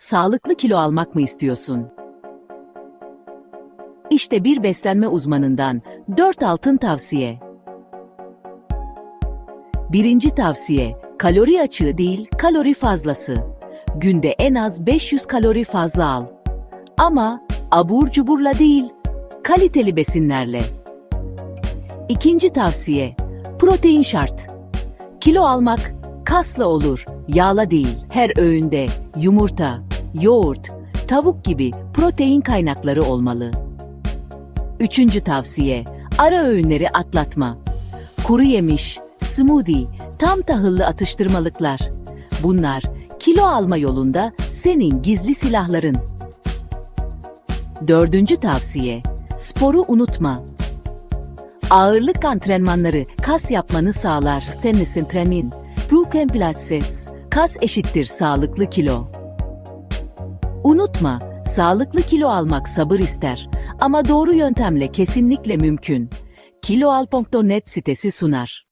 Sağlıklı kilo almak mı istiyorsun? İşte bir beslenme uzmanından 4 altın tavsiye. Birinci tavsiye, kalori açığı değil, kalori fazlası. Günde en az 500 kalori fazla al. Ama abur cuburla değil, kaliteli besinlerle. İkinci tavsiye, protein şart. Kilo almak kasla olur, yağla değil. Her öğünde yumurta, yoğurt, tavuk gibi protein kaynakları olmalı. Üçüncü tavsiye, ara öğünleri atlatma. Kuru yemiş, smoothie, tam tahıllı atıştırmalıklar. Bunlar kilo alma yolunda senin gizli silahların. Dördüncü tavsiye, sporu unutma. Ağırlık antrenmanları kas yapmanı sağlar. Senesin trenin. Ruken Pilates. Kas eşittir sağlıklı kilo. Unutma, sağlıklı kilo almak sabır ister. Ama doğru yöntemle kesinlikle mümkün. Kiloal.net sitesi sunar.